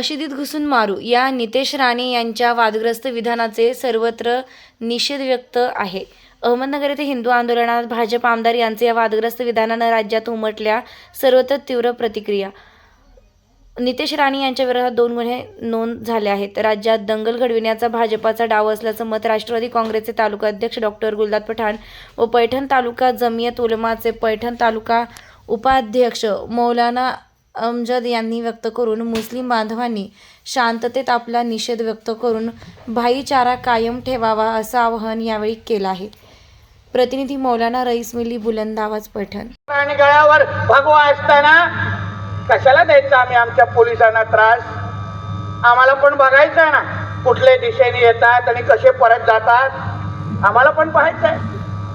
मशिदीत घुसून मारू. या नितेश राणे यांच्या वादग्रस्त विधानाचे सर्वत्र निषेध व्यक्त आहे. अहमदनगर येथे हिंदू आंदोलनात भाजप आमदार यांचे या वादग्रस्त विधानानं राज्यात उमटल्या सर्वत्र तीव्र प्रतिक्रिया. नितेश राणे यांच्या विरोधात दोन गुन्हे नोंद झाले आहेत. राज्यात दंगल घडविण्याचा भाजपाचा डाव असल्याचं मत राष्ट्रवादी काँग्रेसचे तालुका अध्यक्ष डॉक्टर गुलदाद पठाण व पैठण तालुका जमियत उलमाचे पैठण तालुका उपाध्यक्ष मौलाना अमजद यांनी व्यक्त करून मुस्लिम बांधवांनी शांततेत आपला निषेध व्यक्त करून भाईचारा कायम ठेवावा असं आवाहन यावेळी केलं आहे. प्रतिनिधी मौलाना रईस मिली बुलंद आवाज पैठण. आणि गळ्यावर भगवा असताना कशाला द्यायचा आम्ही आमच्या पोलिसांना त्रास? आम्हाला पण बघायचं आहे ना कुठल्या दिशेने येतात आणि कसे परत जातात? आम्हाला पण पाहायचं आहे.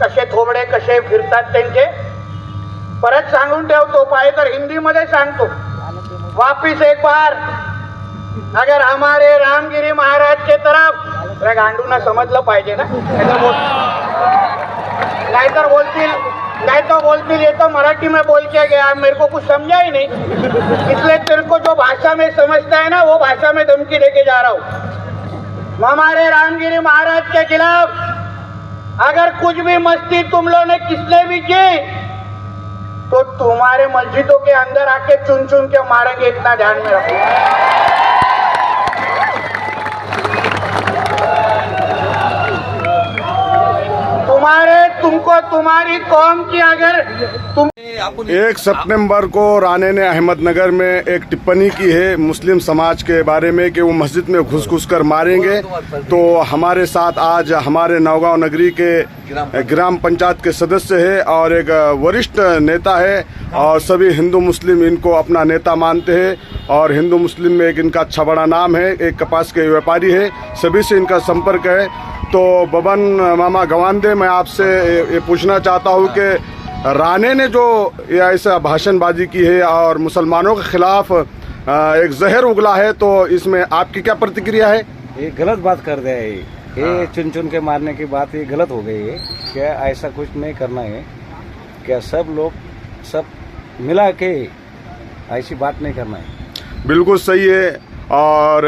कसे थोबडे कसे फिरतात त्यांचे? परत सांगून ठेवतो पाहिजे तर हिंदीमध्ये सांगतो. वापिस एक बार. अगर हमारे रामगिरी महाराज के तरफ अरे गांडूंना समजलं पाहिजे ना? नाहीतर बोल. नाहीतर बोलतील. नहीं तो बोलती ये तो मराठी में बोल के गया. मेरे को कुछ समझा ही नहीं. इसलिए तेरे को जो भाषा में समझता है ना वो भाषा में धमकी देके जा रहा हूँ. हमारे रामगिरी महाराज के खिलाफ अगर कुछ भी मस्ती तुम लोग ने किसने भी की तो तुम्हारे मस्जिदों के अंदर आके चुन चुन के मारेंगे इतना ध्यान में रखो। तुम्हारे तुमको तुम्हारी कौम की अगर तुम एक सितंबर को राणे ने अहमदनगर में एक टिप्पणी की है मुस्लिम समाज के बारे में कि वो मस्जिद में घुस घुस कर मारेंगे। तो हमारे साथ आज हमारे नौगांव नगरी के ग्राम पंचायत। के सदस्य है और एक वरिष्ठ नेता है और सभी हिंदू मुस्लिम इनको अपना नेता मानते हैं और हिंदू मुस्लिम में एक इनका अच्छा बड़ा नाम है एक कपास के व्यापारी है सभी से इनका संपर्क है। तो बबन मामा गवानदे मैं आपसे ये- ये पूछना चाहता हूँ कि राणे ने जो ये ऐसा भाषणबाजी की है और मुसलमानों के खिलाफ एक जहर उगला है तो इसमें आपकी क्या प्रतिक्रिया है? ये गलत बात कर दिया है ये। चुन चुन के मारने की बात ये गलत हो गई है क्या ऐसा कुछ नहीं करना है क्या सब लोग सब मिला के ऐसी बात नहीं करना है। बिल्कुल सही है। और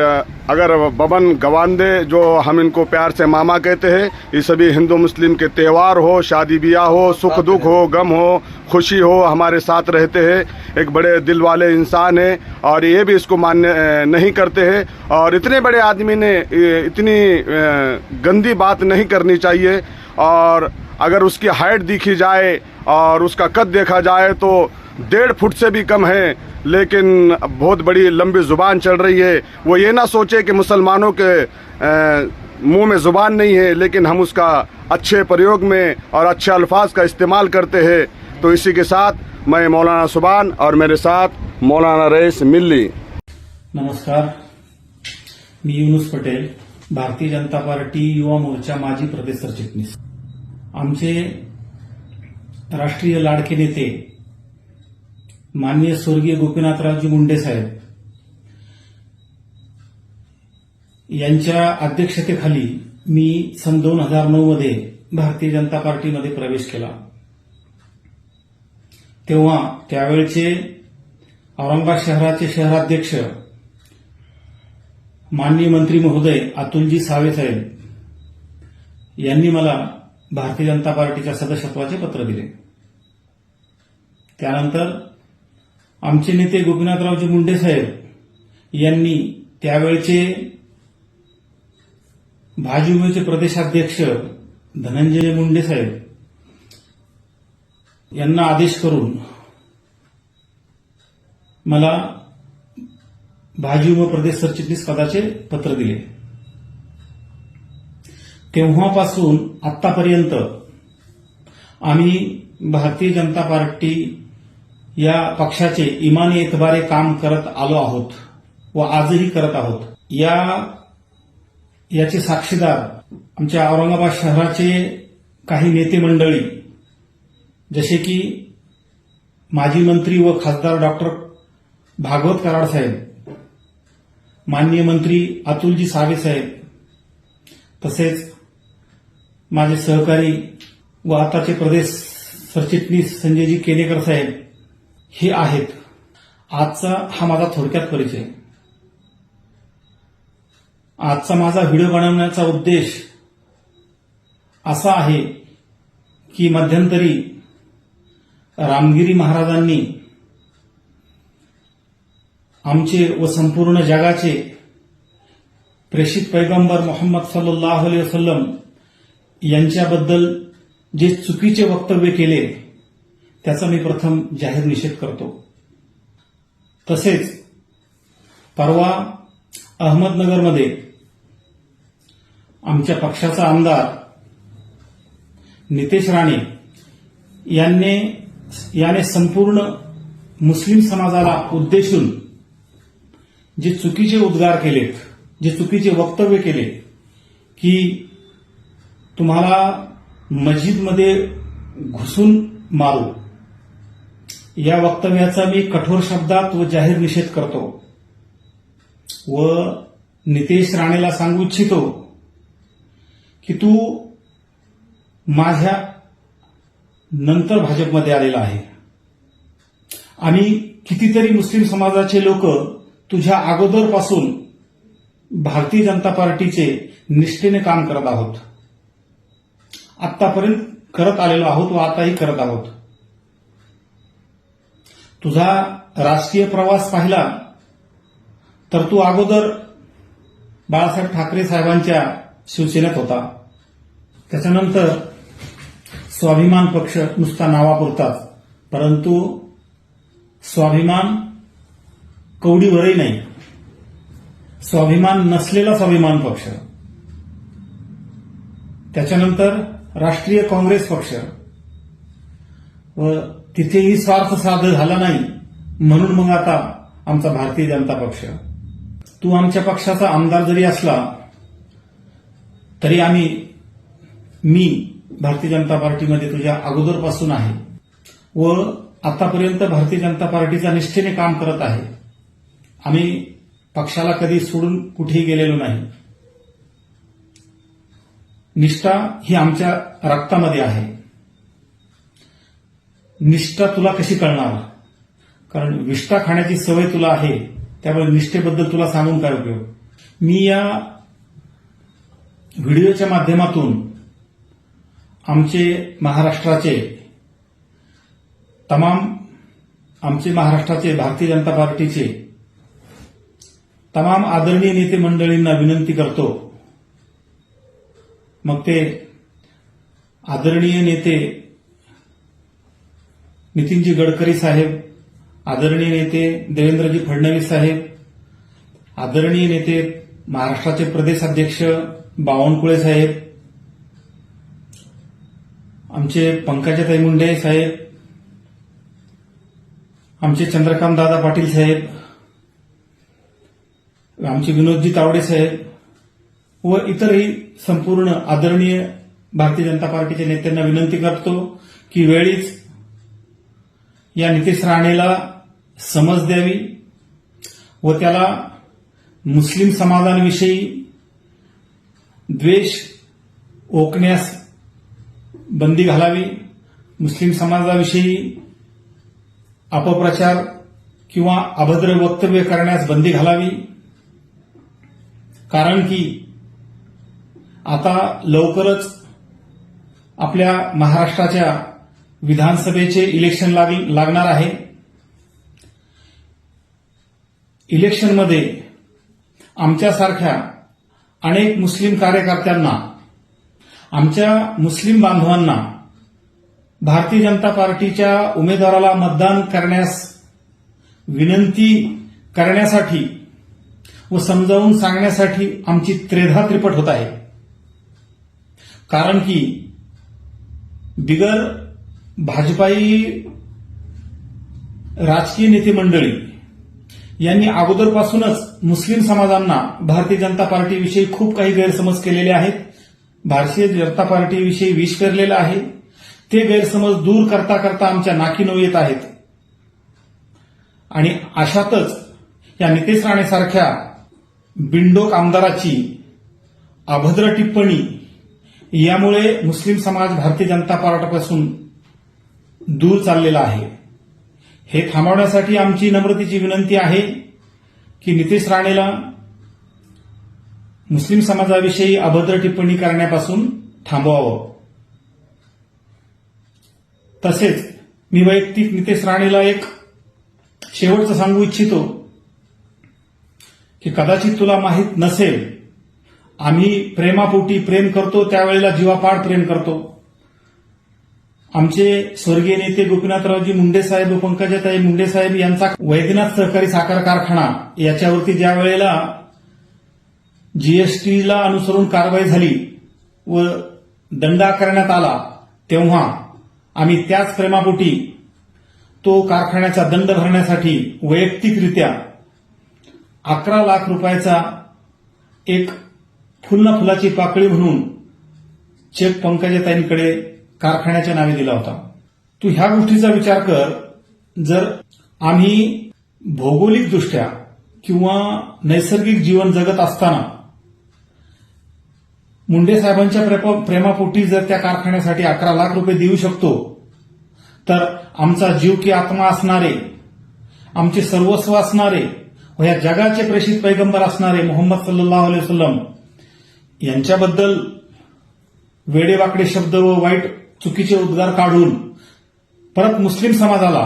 अगर बबन गवानदे जो हम इनको प्यार से मामा कहते हैं ये सभी हिंदू मुस्लिम के त्यौहार हो शादी ब्याह हो सुख दुख हो गम हो खुशी हो हमारे साथ रहते हैं एक बड़े दिल वाले इंसान हैं और ये भी इसको मान्य नहीं करते हैं। और इतने बड़े आदमी ने इतनी गंदी बात नहीं करनी चाहिए। और अगर उसकी हाइट देखी जाए और उसका कद देखा जाए तो डेढ़ फुट से भी कम है। लेकिन बहुत बड़ी लंबी ज़ुबान चल रही है। वो ये ना सोचे कि मुसलमानों के मुँह में ज़ुबान नहीं है, लेकिन हम उसका अच्छे प्रयोग में और अच्छे अल्फाज का इस्तेमाल करते हैं। तो इसी के साथ मैं मौलाना सुबान और मेरे साथ मौलाना रईस मिल्ली। नमस्कार, मी युनुस पटेल, भारतीय जनता पार्टी युवा मोर्चा माजी प्रदेश सरचिटणीस। आमचे राष्ट्रीय लाडके नेते माननीय स्वर्गीय गोपीनाथरावजी मुंडे साहेब यांच्या अध्यक्षतेखाली मी सन दोन हजार नऊ मध्ये भारतीय जनता पार्टीमध्ये प्रवेश केला. तेव्हा त्यावेळचे औरंगाबाद शहराचे शहराध्यक्ष माननीय मंत्री महोदय अतुलजी सावे साहेब यांनी मला भारतीय जनता पार्टीच्या सदस्यत्वाचे पत्र दिले. त्यानंतर आमचे नेते गोपीनाथरावजी मुंडे साहेब यांनी त्यावेळचे भाजपचे प्रदेशाध्यक्ष धनंजय मुंडे साहेब यांना आदेश करून मला भाजप प्रदेश सरचिटणीस पदाचे पत्र दिले. तेव्हापासून आतापर्यंत आम्ही भारतीय जनता पार्टी या पक्षाचे इमानी एतबारे काम करत आलो आहोत व आजही करत आहोत. या याचे साक्षीदार आमच्या औरंगाबाद शहराचे काही नेते मंडळी जसे की माजी मंत्री व खासदार डॉक्टर भागवत कराड साहेब माननीय मंत्री अतुलजी सावे साहेब तसेच माझे सहकारी व आताचे प्रदेश सरचिटणीस संजयजी केनेकर साहेब हे आहेत. आजचा हा माझा थोडक्यात परिचय. आजचा माझा व्हिडिओ बनवण्याचा उद्देश असा आहे की मध्यंतरी रामगिरी महाराजांनी आमचे व संपूर्ण जगाचे प्रेषित पैगंबर मोहम्मद सल्लाह अली वसलम यांच्याबद्दल जे चुकीचे वक्तव्य केले त्याचा मी प्रथम जाहीर निषेध करतो. तसेच परवा अहमदनगरमध्ये आमच्या पक्षाचा आमदार नितेश राणे यांनी याने संपूर्ण मुस्लिम समाजाला उद्देशून जे चुकीचे उद्गार केलेत जे चुकीचे वक्तव्य केले की तुम्हाला मस्जिदमध्ये घुसून मारू. या वक्तव्याचा मी कठोर शब्दात व जाहीर निषेध करतो. व नितेश राणेला सांगू इच्छितो की तू माझ्या नंतर भाजपमध्ये आलेला आहे. आणि कितीतरी मुस्लिम समाजाचे लोक तुझ्या अगोदरपासून भारतीय जनता पार्टीचे निष्ठेने काम करत आहोत. आतापर्यंत करत आलेलो आहोत व आताही करत आहोत. तुझा राजकीय प्रवास पाहिला तर तू अगोदर बाळासाहेब ठाकरे साहेबांच्या शिवसेनेत होता. त्याच्यानंतर स्वाभिमान पक्ष नुसता नावापुरताच परंतु स्वाभिमान कवडीवरही नाही. स्वाभिमान नसलेला स्वाभिमान पक्ष. त्याच्यानंतर राष्ट्रीय काँग्रेस पक्ष व तिथेही स्वार्थ साध झाला नाही. म्हणून मग आता आमचा भारतीय जनता पक्ष. तू आमच्या पक्षाचा आमदार जरी असला तरी आम्ही मी भारतीय जनता पार्टीमध्ये तुझ्या अगोदरपासून आहे. व आतापर्यंत भारतीय जनता पार्टीचा निष्ठेने काम करत आहे. आम्ही पक्षाला कधी सोडून कुठेही गेलेलो नाही. निष्ठा ही आमच्या रक्तामध्ये आहे. निष्ठा तुला कशी कळणार? कारण विष्ठा खाण्याची सवय तुला आहे त्यामुळे निष्ठेबद्दल तुला सांगून काय उपयोग? मी या व्हिडिओच्या माध्यमातून आमचे महाराष्ट्राचे तमाम आमचे महाराष्ट्राचे भारतीय जनता पार्टीचे तमाम आदरणीय नेते मंडळींना विनंती करतो. मग ते आदरणीय नेते नितीनजी गडकरी साहेब आदरणीय नेते देवेंद्रजी फडणवीस साहेब आदरणीय नेते महाराष्ट्राचे प्रदेश अध्यक्ष बावनकुळे साहेब आमचे पंकजाताई मुंडे साहेब आमचे चंद्रकांत दादा पाटील साहेब आमचे विनोदजी तावडे साहेब व इतरही संपूर्ण आदरणीय भारतीय जनता पार्टीच्या नेत्यांना विनंती करतो की वेळीच या नितेश राणेला समज द्यावी व त्याला मुस्लिम समाजांविषयी द्वेष ओकण्यास बंदी घालावी मुस्लिम समाजाविषयी अपप्रचार किंवा अभद्र वक्तव्य करण्यास बंदी घालावी. कारण की आता लवकरच आपल्या महाराष्ट्राच्या विधानसभेचे इलेक्शन लाग- लागणार आहे. इलेक्शनमध्ये आमच्यासारख्या अनेक मुस्लिम कार्यकर्त्यांना आमच्या मुस्लिम बांधवांना भारतीय जनता पार्टीच्या उमेदवाराला मतदान करण्यास विनंती करण्यासाठी व समजावून सांगण्यासाठी आमची त्रेधा त्रिपट होत आहे. कारण की बिगर भाजपाई राजकीय नेते मंडळी यांनी अगोदरपासूनच मुस्लिम समाजांना भारतीय जनता पार्टीविषयी खूप काही गैरसमज केलेले आहेत. भारतीय जनता पार्टीविषयी विष पेरलेलं आहे. ते गैरसमज दूर करता करता आमच्या नाकीनव येत आहेत. आणि अशातच या नितेश राणेसारख्या बिंडोक आमदाराची अभद्र टिप्पणी यामुळे मुस्लिम समाज भारतीय जनता पार्टीपासून दूर चाललेला आहे. हे थांबवण्यासाठी आमची नम्रतेची विनंती आहे की नितेश राणेला मुस्लिम समाजाविषयी अभद्र टिप्पणी करण्यापासून थांबवावं. तसेच मी वैयक्तिक नितेश राणेला एक शेवटचं सांगू इच्छितो की कदाचित तुला माहीत नसेल आम्ही प्रेमापोटी प्रेम करतो त्यावेळेला जीवापाड प्रेम करतो. आमचे स्वर्गीय नेते गोपीनाथरावजी मुंडे साहेब पंकजाताई मुंडे साहेब यांचा वैद्यनाथ सहकारी साखर कारखाना याच्यावरती ज्या वेळेला जीएसटीला अनुसरून कारवाई झाली व दंड आकारण्यात आला तेव्हा आम्ही त्याच प्रेमापोटी तो कारखान्याचा दंड भरण्यासाठी वैयक्तिकरित्या अकरा लाख रुपयाचा एक फुलना फुलाची पाकळी म्हणून चेक पंकजाताईंकडे कारखान्याच्या नावे दिला होता. तू ह्या गोष्टीचा विचार कर. जर आम्ही भौगोलिकदृष्ट्या किंवा नैसर्गिक जीवन जगत असताना मुंडे साहेबांच्या प्रेप- प्रेमापोटी जर त्या कारखान्यासाठी अकरा लाख रुपये देऊ शकतो तर आमचा जीव की आत्मा असणारे आमचे सर्वस्व असणारे व या जगाचे प्रेषित पैगंबर असणारे मोहम्मद सल्लाह वसलम यांच्याबद्दल वेडेवाकडे शब्द व वाईट चुकीचे उद्गार काढून परत मुस्लिम समाजाला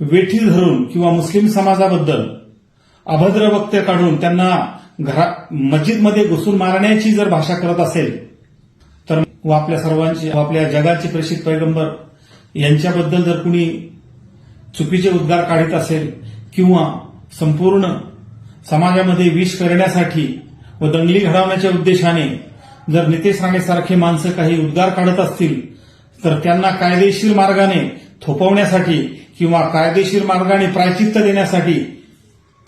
वेठी धरून किंवा मुस्लिम समाजाबद्दल अभद्र वक्ते काढून त्यांना घरा मस्जिदमध्ये घुसून मारण्याची जर भाषा करत असेल तर व आपल्या सर्वांची व आपल्या जगाचे प्रेषित पैगंबर यांच्याबद्दल जर कुणी चुकीचे उद्गार काढत असेल किंवा संपूर्ण समाजामध्ये विष करण्यासाठी व दंगली घडवण्याच्या उद्देशाने जर नितेश राणेसारखे माणसं काही उद्गार काढत असतील तर त्यांना कायदेशीर मार्गाने थोपवण्यासाठी किंवा कायदेशीर मार्गाने प्रायचित्त देण्यासाठी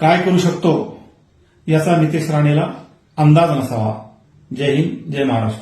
काय करू शकतो याचा नितेश राणेला अंदाज नसावा. जय हिंद जय महाराष्ट्र.